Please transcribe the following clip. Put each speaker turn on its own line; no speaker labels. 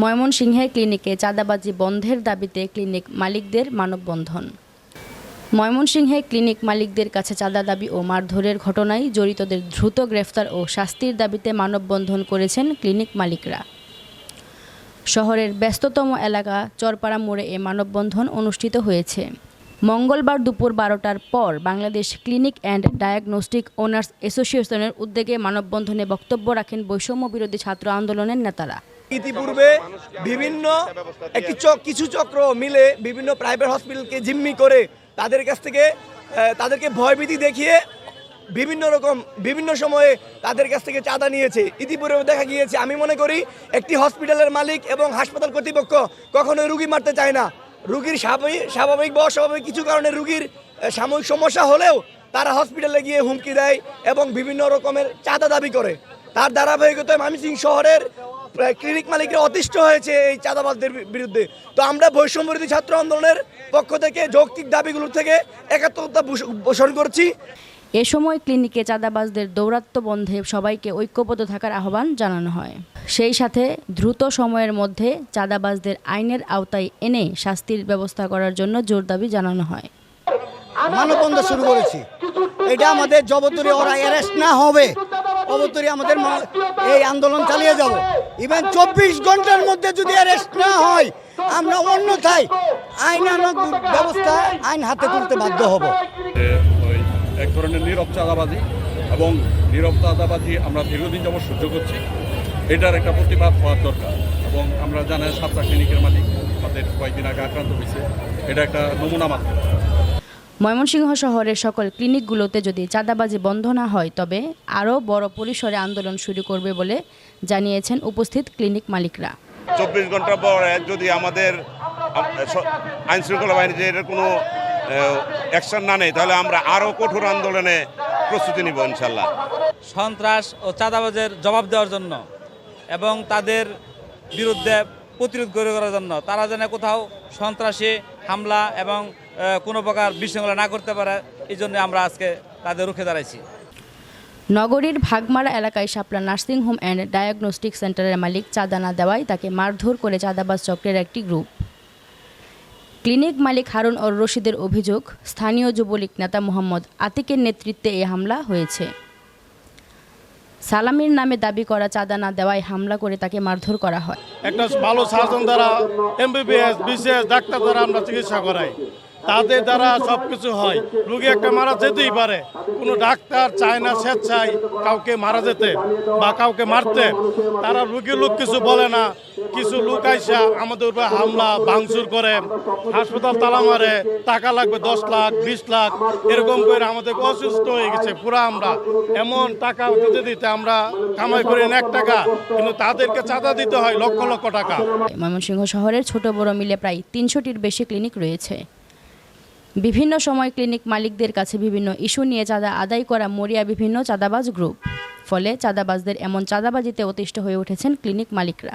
ময়মনসিংহে ক্লিনিকে চাঁদাবাজি বন্ধের দাবিতে ক্লিনিক মালিকদের মানববন্ধন। ময়মনসিংহে ক্লিনিক মালিকদের কাছে চাঁদা দাবি ও মারধরের ঘটনায় জড়িতদের দ্রুত গ্রেফতার ও শাস্তির দাবিতে মানববন্ধন করেছেন ক্লিনিক মালিকরা। শহরের ব্যস্ততম এলাকা চরপাড়া মোড়ে এ মানববন্ধন অনুষ্ঠিত হয়েছে। মঙ্গলবার দুপুর বারোটার পর Bangladesh clinic and diagnostic owners অ্যাসোসিয়েশনের উদ্যোগে মানববন্ধনে বক্তব্য রাখেন বৈষম্য বিরোধী ছাত্র আন্দোলনের নেতারা।
ইতিপূর্বে বিভিন্ন একটি কিছু চক্র মিলে বিভিন্ন প্রাইভেট হসপিটালকে জিম্মি করে তাদের কাছ থেকে তাদেরকে ভয়ভীতি দেখিয়ে বিভিন্ন রকম, বিভিন্ন সময়ে তাদের কাছ থেকে চাঁদা নিয়েছে। ইতিপূর্বে দেখা গিয়েছে, আমি মনে করি একটি হসপিটালের মালিক এবং হাসপাতাল কর্তৃপক্ষ কখনোই রুগী মারতে চায় না। রুগীর স্বাভাবিক স্বাভাবিক বা অস্বাভাবিক কিছু কারণে রুগীর সাময়িক সমস্যা হলেও তারা হসপিটালে গিয়ে হুমকি দেয় এবং বিভিন্ন রকমের চাঁদা দাবি করে। তার ধারাবাহিকতায় ময়মনসিংহ শহরের ক্লিনিক মালিকরা অতিষ্ঠ হয়েছে এই চাঁদাবাজদের বি- বিরুদ্ধে। তো আমরা বৈষম্য বিরোধী ছাত্র আন্দোলনের পক্ষ থেকে যৌক্তিক দাবিগুলোর থেকে একাত্মতা পোষণ করছি।
এ সময় ক্লিনিকে চাঁদাবাজদের দৌরাত্ম্য বন্ধে সবাইকে ঐক্যবদ্ধ থাকার আহ্বান জানানো হয়। সেই সাথে দ্রুত সময়ের মধ্যে চাঁদাবাজদের আইনের আওতায় এনে শাস্তির ব্যবস্থা করার জন্য জোর দাবি জানানো হয়।
মানববন্ধন শুরু করেছি। এটা আমাদের জবতরি ওরা অ্যারেস্ট না হবে। অবতরি আমাদের এই আন্দোলন চালিয়ে যাব। ইভেন চব্বিশ ঘণ্টার মধ্যে যদি অ্যারেস্ট না হয়, আমরা অন্যথায় আইনানক ব্যবস্থা আইন হাতে তুলতে বাধ্য হব।
এক ধরনের নীরব চাঁদাবাজি এবং নীরব চাঁদাবাজি আমরা দীর্ঘদিন যাবত সহ্য করছি। এটার একটা প্রতিবাদ হওয়ার দরকার এবং আমরা জানাই সাতটা ক্লিনিকের মালিক তাদের কয়েকদিন আগে আক্রান্ত হয়েছে। এটা একটা নমুনা মাত্র
ময়মনসিংহ শহরের সকল ক্লিনিকগুলোতে যদি চাঁদাবাজি বন্ধ না হয় তবে আরও বড় পরিসরে আন্দোলন শুরু করবে বলে জানিয়েছেন উপস্থিত ক্লিনিক মালিকরা।
চব্বিশ ঘণ্টা পরে যদি আমাদের আইন শৃঙ্খলা বাহিনী এটার কোনো অ্যাকশন না নেই তাহলে আমরা আরও কঠোর আন্দোলনে প্রস্তুতি নিব ইনশাল্লাহ
সন্ত্রাস ও চাঁদাবাজের জবাব দেওয়ার জন্য এবং তাদের বিরুদ্ধে প্রতিরোধ গড়ে করার জন্য তারা যেন কোথাও সন্ত্রাসী হামলা এবং কোনো প্রকার বিশৃঙ্খলা না করতে পারে, এই জন্য আমরা আজকে তাদের রুখে দাঁড়াইছি।
নগরীর ভাগমারা এলাকায় Shapla nursing home and diagnostic সেন্টারের মালিক চাঁদা না দেওয়ায় তাকে মারধর করে চাঁদাবাজ চক্রের একটি গ্রুপ। ক্লিনিক মালিক হারুন অর রশিদের অভিযোগ, স্থানীয় যুবলীগ নেতা মোহাম্মদ আতিকের নেতৃত্বে এই হামলা হয়েছে। সালামির নামে দাবি করা চাঁদা না দেওয়ায় হামলা করে তাকে মারধর করা হয়।
একটা ভালো সার্জন দ্বারা এমবিবিএস, বিসিএস, ডাক্তার দ্বারা আমরা চিকিৎসা করাই। তাদের দ্বারা সব কিছু হয়। রুগী একটা মারা যেতেই পারে। কোনো ডাক্তার চায় না, স্বেচ্ছায় কাউকে মারা যেতে বা কাউকে মারতে। তারা রুগীর লোক কিছু বলে না। কিছু লোক আইসা আমাদের উপরে হামলা, ভাঙচুর করে। হাসপাতাল তালা মারে। টাকা লাগবে দশ লাখ, বিশ লাখ। এরকম করে আমাদের অসুস্থ হয়ে গেছে পুরা আমরা। এমন টাকা দিতে দিতে আমরা কামাই করি এক টাকা। কিন্তু তাদেরকে চাঁদা দিতে হয় লক্ষ লক্ষ টাকা।
ময়মনসিংহ শহরের ছোট বড় মিলে প্রায় তিনশোটির বেশি ক্লিনিক রয়েছে। বিভিন্ন সময় ক্লিনিক মালিকদের কাছে বিভিন্ন ইস্যু নিয়ে চাঁদা আদায় করা মরিয়া বিভিন্ন চাঁদাবাজ গ্রুপ। ফলে চাঁদাবাজদের এমন চাঁদাবাজিতে অতিষ্ঠ হয়ে উঠেছেন ক্লিনিক মালিকরা।